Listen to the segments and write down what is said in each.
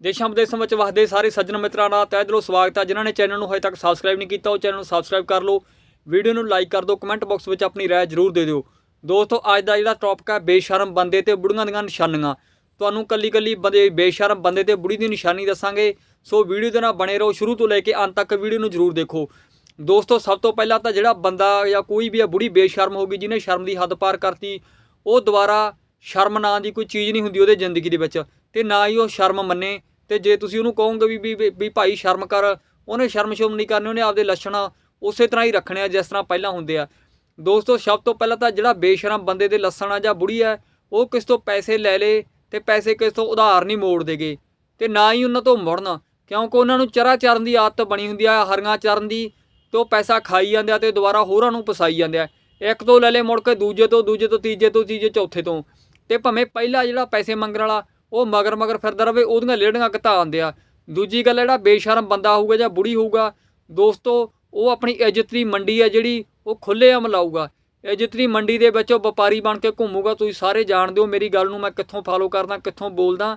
ਦੇਸ਼ਾਂ ਵਿਦੇਸ਼ਾਂ ਵਿੱਚ ਵਸਦੇ ਸਾਰੇ ਸੱਜਣ ਮਿੱਤਰਾਂ ਦਾ ਤਹਿ ਦਿਲੋਂ ਸਵਾਗਤ ਹੈ। ਜਿਨ੍ਹਾਂ ਨੇ ਚੈਨਲ ਨੂੰ ਹਜੇ ਤੱਕ ਸਬਸਕ੍ਰਾਈਬ ਨਹੀਂ ਕੀਤਾ, ਉਹ ਚੈਨਲ ਨੂੰ ਸਬਸਕ੍ਰਾਈਬ ਕਰ ਲਓ। ਵੀਡੀਓ ਨੂੰ ਲਾਈਕ ਕਰ ਦਿਓ ਕਮੈਂਟ ਬਾਕਸ ਵਿੱਚ ਆਪਣੀ ਰਾਏ ਜ਼ਰੂਰ ਦੇ ਦਿਓ। ਦੋਸਤੋ, ਅੱਜ ਦਾ ਜਿਹੜਾ ਟੌਪਿਕ ਹੈ, ਬੇਸ਼ਰਮ ਬੰਦੇ ਤੇ ਬੁੜੀਆਂ ਦੀਆਂ ਨਿਸ਼ਾਨੀਆਂ। ਤੁਹਾਨੂੰ ਕੱਲੀ ਕੱਲੀ ਬੰਦੇ, ਬੇਸ਼ਰਮ ਬੰਦੇ ਤੇ ਬੁੜੀ ਦੀ ਨਿਸ਼ਾਨੀ ਦੱਸਾਂਗੇ। ਸੋ ਵੀਡੀਓ ਦੇ ਨਾਲ ਬਣੇ ਰਹੋ, ਸ਼ੁਰੂ ਤੋਂ ਲੈ ਕੇ ਅੰਤ ਤੱਕ ਵੀਡੀਓ ਨੂੰ ਜ਼ਰੂਰ ਦੇਖੋ। ਦੋਸਤੋ, ਸਭ ਤੋਂ ਪਹਿਲਾਂ ਤਾਂ ਜਿਹੜਾ ਬੰਦਾ ਜਾਂ ਕੋਈ ਵੀ ਆ, ਬੁੜੀ ਬੇਸ਼ਰਮ ਹੋ ਗਈ, ਜਿਹਨੇ ਸ਼ਰਮ ਦੀ ਹੱਦ ਪਾਰ ਕਰਤੀ, ਉਹ ਦੁਬਾਰਾ ਸ਼ਰਮ ਨਾਂ ਦੀ ਕੋਈ ਚੀਜ਼ ਨਹੀਂ ਹੁੰਦੀ ਉਹਦੇ ਜ਼ਿੰਦਗੀ ਦੇ ਵਿੱਚ ਤੇ ਨਾ ਹੀ ਉਹ ਸ਼ਰਮ ਮੰਨੇ ਤੇ ਜੇ ਤੁਸੀਂ ਉਹਨੂੰ ਕਹੋਗੇ ਵੀ ਵੀ- ਵੀ ਭਾਈ ਸ਼ਰਮ ਕਰ, ਉਹਨੇ ਸ਼ਰਮ ਸ਼ਰਮ ਨਹੀਂ ਕਰਨੀ, ਉਹਨੇ ਆਪਦੇ ਲੱਛਣ ਉਸੇ ਤਰ੍ਹਾਂ ਹੀ ਰੱਖਣੇ ਆ ਜਿਸ ਤਰ੍ਹਾਂ ਪਹਿਲਾਂ ਹੁੰਦੇ ਆ। ਦੋਸਤੋ, ਸਭ ਤੋਂ ਪਹਿਲਾਂ ਤਾਂ ਜਿਹੜਾ ਬੇਸ਼ਰਮ ਬੰਦੇ ਦੇ ਲੱਛਣ ਆ ਜਾਂ ਬੁੜੀ ਆ, ਉਹ ਕਿਸ ਤੋਂ ਪੈਸੇ ਲੈ ਲੇ ਤੇ ਪੈਸੇ ਕਿਸ ਤੋਂ ਉਧਾਰ ਨਹੀਂ ਮੋੜ ਦੇਗੇ ਤੇ ਨਾ ਹੀ ਉਹਨਾਂ ਤੋਂ ਮੁੜਨ, ਕਿਉਂਕਿ ਉਹਨਾਂ ਨੂੰ ਚਰਾ ਚਰਨ ਦੀ ਆਦਤ ਬਣੀ ਹੁੰਦੀ ਆ, ਹਰੀਆਂ ਚਰਨ ਦੀ, ਤੇ ਉਹ ਪੈਸਾ ਖਾਈ ਜਾਂਦੇ ਆ ਤੇ ਦੁਬਾਰਾ ਹੋਰਾਂ ਨੂੰ ਪਸਾਈ ਜਾਂਦੇ ਆ। ਇੱਕ ਤੋਂ ਲੈ ਲੇ ਮੁੜ ਕੇ ਦੂਜੇ ਤੋਂ ਦੂਜੇ ਤੋਂ ਤੀਜੇ ਤੋਂ, ਤੀਜੇ ਚੌਥੇ ਤੋਂ। ਤੇ ਭਾਵੇਂ ਪਹਿਲਾ ਜਿਹੜਾ ਪੈਸੇ ਮੰਗਣ ਵਾਲਾ, ਉਹ ਮਗਰ ਮਗਰ ਫਿਰਦਾ ਰਵੇ, ਉਹਦੀਆਂ ਲੇੜੀਆਂ ਘਟਾ ਆਉਂਦੇ ਆ ਦੂਜੀ ਗੱਲ ਜਿਹੜਾ ਬੇਸ਼ਰਮ ਬੰਦਾ ਹੋਊਗਾ ਜਾਂ ਬੁੜੀ ਹੋਊਗਾ, ਦੋਸਤੋ, ਉਹ ਆਪਣੀ ਇੱਜ਼ਤ ਦੀ ਮੰਡੀ ਆ ਜਿਹੜੀ, ਉਹ ਖੁੱਲ੍ਹੇਆਮ ਲਾਊਗਾ। ਇੱਜ਼ਤ ਦੀ ਮੰਡੀ ਦੇ ਵਿੱਚ ਉਹ ਵਪਾਰੀ ਬਣ ਕੇ ਘੁੰਮੂਗਾ, ਤੁਸੀਂ ਸਾਰੇ ਜਾਣਦੇ ਹੋ, ਮੇਰੀ ਗੱਲ ਨੂੰ ਮੈਂ ਕਿੱਥੋਂ ਫਾਲੋ ਕਰਦਾ, ਕਿੱਥੋਂ ਬੋਲਦਾ।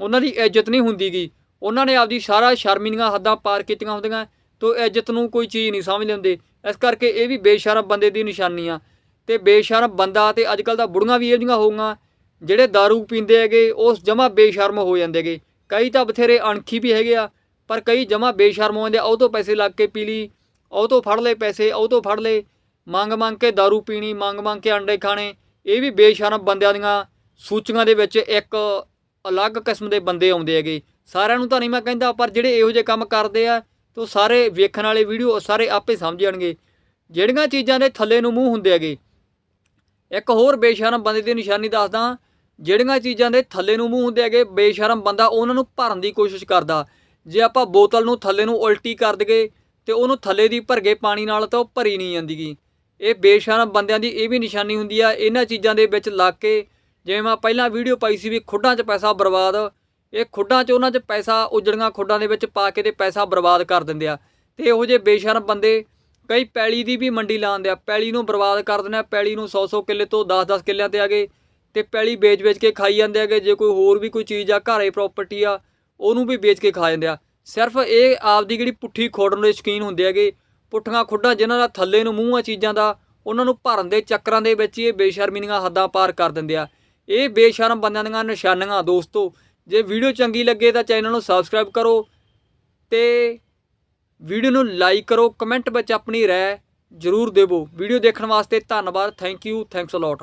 ਉਹਨਾਂ ਦੀ ਇੱਜ਼ਤ ਨਹੀਂ ਹੁੰਦੀਗੀ ਉਹਨਾਂ ਨੇ ਆਪਦੀ ਸਾਰਾ ਸ਼ਰਮੀ ਦੀਆਂ ਹੱਦਾਂ ਪਾਰ ਕੀਤੀਆਂ ਹੁੰਦੀਆਂ, ਤੋ ਇੱਜ਼ਤ ਨੂੰ ਕੋਈ ਚੀਜ਼ ਨਹੀਂ ਸਮਝ ਲੈਂਦੇ। ਇਸ ਕਰਕੇ ਇਹ ਵੀ ਬੇਸ਼ਰਮ ਬੰਦੇ ਦੀ ਨਿਸ਼ਾਨੀ ਆ। ਤੇ ਬੇਸ਼ਰਮ ਬੰਦਾ ਤੇ ਅੱਜ ਕੱਲ ਦਾ ਬੁੜੀਆਂ ਵੀ ਇਹੋ ਜਿਹੀਆਂ ਹੋਊਗਾ ਜਿਹੜੇ दारू ਪੀਂਦੇ ਹੈਗੇ ਉਹ ਜਮਾ ਬੇਸ਼ਰਮ ਹੋ ਜਾਂਦੇ ਹੈਗੇ ਕਈ ਤਾਂ ਬਥੇਰੇ ਅਣਖੀ ਵੀ ਹੈਗੇ ਆ ਪਰ ਕਈ ਜਮਾ ਬੇਸ਼ਰਮ ਹੋ ਜਾਂਦੇ ਆ, ਉਹ ਤੋਂ ਪੈਸੇ ਲੱਗ ਕੇ ਪੀ ਲਈ ਉਹ ਤੋਂ ਫੜ ਲਏ ਪੈਸੇ ਉਹ ਤੋਂ ਫੜ ਲਏ ਮੰਗ ਮੰਗ ਕੇ दारू ਪੀਣੀ ਮੰਗ ਮੰਗ ਕੇ ਅੰਡੇ ਖਾਣੇ ਇਹ ਵੀ ਬੇਸ਼ਰਮ ਬੰਦਿਆਂ ਦੀਆਂ ਸੂਚੀਆਂ ਦੇ ਵਿੱਚ ਇੱਕ ਅਲੱਗ ਕਿਸਮ ਦੇ ਬੰਦੇ ਆਉਂਦੇ ਹੈਗੇ ਸਾਰਿਆਂ ਨੂੰ ਤਾਂ ਨਹੀਂ ਮੈਂ ਕਹਿੰਦਾ ਪਰ ਜਿਹੜੇ ਇਹੋ ਜਿਹੇ ਕੰਮ ਕਰਦੇ ਆ ਤੇ ਉਹ ਸਾਰੇ ਵੇਖਣ ਵਾਲੇ ਵੀਡੀਓ ਸਾਰੇ ਆਪੇ ਸਮਝ ਜਾਣਗੇ ਜਿਹੜੀਆਂ ਚੀਜ਼ਾਂ ਦੇ ਥੱਲੇ ਨੂੰ ਮੂੰਹ ਹੁੰਦੇ ਹੈਗੇ ਇੱਕ ਹੋਰ ਬੇਸ਼ਰਮ ਬੰਦੇ ਦੀ ਨਿਸ਼ਾਨੀ ਦੱਸਦਾ ਜਿਹੜੀਆਂ ਚੀਜ਼ਾਂ ਦੇ ਥੱਲੇ ਨੂੰ ਮੂੰਹ ਹੁੰਦੇ ਹੈਗੇ, ਬੇਸ਼ਰਮ ਬੰਦਾ ਉਹਨਾਂ ਨੂੰ ਭਰਨ ਦੀ ਕੋਸ਼ਿਸ਼ ਕਰਦਾ। ਜੇ ਆਪਾਂ ਬੋਤਲ ਨੂੰ ਥੱਲੇ ਨੂੰ ਉਲਟੀ ਕਰ ਦਈਏ, ਤੇ ਉਹਨੂੰ ਥੱਲੇ ਦੀ ਭਰਗੇ ਪਾਣੀ ਨਾਲ ਤਾਂ ਉਹ ਭਰੀ ਨਹੀਂ ਜਾਂਦੀਗੀ। ਇਹ ਬੇਸ਼ਰਮ ਬੰਦਿਆਂ ਦੀ ਇਹ ਵੀ ਨਿਸ਼ਾਨੀ ਹੁੰਦੀ ਆ, ਇਹਨਾਂ ਚੀਜ਼ਾਂ ਦੇ ਵਿੱਚ ਲੱਗ ਕੇ, ਜਿਵੇਂ ਮੈਂ ਪਹਿਲਾਂ ਵੀਡੀਓ ਪਾਈ ਸੀ ਵੀ ਖੁੱਡਾਂ 'ਚ ਪੈਸਾ ਬਰਬਾਦ, ਇਹ ਖੁੱਡਾਂ 'ਚ ਉਹਨਾਂ 'ਚ ਪੈਸਾ, ਉਜੜੀਆਂ ਖੁੱਡਾਂ ਦੇ ਵਿੱਚ ਪਾ ਕੇ ਤੇ ਪੈਸਾ ਬਰਬਾਦ ਕਰ ਦਿੰਦੇ ਆ। ਤੇ ਇਹੋ ਜਿਹੇ ਬੇਸ਼ਰਮ ਬੰਦੇ ਕਈ ਪੈਲੀ ਦੀ ਵੀ ਮੰਡੀ ਲਾਉਂਦੇ ਆ, ਪੈਲੀ ਨੂੰ ਬਰਬਾਦ ਕਰ ਦਿੰਦੇ ਆ, ਪੈਲੀ ਨੂੰ 100-100 ਕਿੱਲੇ ਤੋਂ 10-10 ਕਿੱਲਿਆਂ ਤੇ ਆ ਗਏ। ਤੇ ਪੈਲੀ ਵੇਚ-ਵੇਚ ਕੇ ਖਾਈ ਜਾਂਦੇ ਆਗੇ ਜੇ ਕੋਈ ਹੋਰ ਵੀ ਕੋਈ ਚੀਜ਼ ਆ, ਘਰੇ ਪ੍ਰਾਪਰਟੀ ਆ, ਉਹਨੂੰ ਵੀ ਵੇਚ ਕੇ ਖਾ ਜਾਂਦੇ ਆ। ਸਿਰਫ ਇਹ ਆਪਦੀ ਜਿਹੜੀ ਪੁੱਠੀ ਖੋੜਨ ਦੇ ਸ਼ੌਕੀਨ ਹੁੰਦੇ ਹੈਗੇ, ਪੁੱਠੀਆਂ ਖੁੱਡਾਂ ਜਿਨ੍ਹਾਂ ਦਾ ਥੱਲੇ ਨੂੰ ਮੂੰਹ ਆ ਚੀਜ਼ਾਂ ਦਾ, ਉਹਨਾਂ ਨੂੰ ਭਰਨ ਦੇ ਚੱਕਰਾਂ ਦੇ ਵਿੱਚ ਹੀ ਇਹ ਬੇਸ਼ਰਮੀ ਦੀਆਂ ਹੱਦਾਂ ਪਾਰ ਕਰ ਦਿੰਦੇ ਆ। ਇਹ ਬੇਸ਼ਰਮ ਬੰਦਿਆਂ ਦੀਆਂ ਨਿਸ਼ਾਨੀਆਂ ਦੋਸਤੋ, ਜੇ ਵੀਡੀਓ ਚੰਗੀ ਲੱਗੇ ਤਾਂ ਚੈਨਲ ਨੂੰ ਸਬਸਕ੍ਰਾਈਬ ਕਰੋ ਤੇ ਵੀਡੀਓ ਨੂੰ ਲਾਈਕ ਕਰੋ ਕਮੈਂਟ ਵਿੱਚ ਆਪਣੀ ਰਾਏ ਜ਼ਰੂਰ ਦੇਵੋ। ਵੀਡੀਓ ਦੇਖਣ ਵਾਸਤੇ ਧੰਨਵਾਦ thank you thanks a lot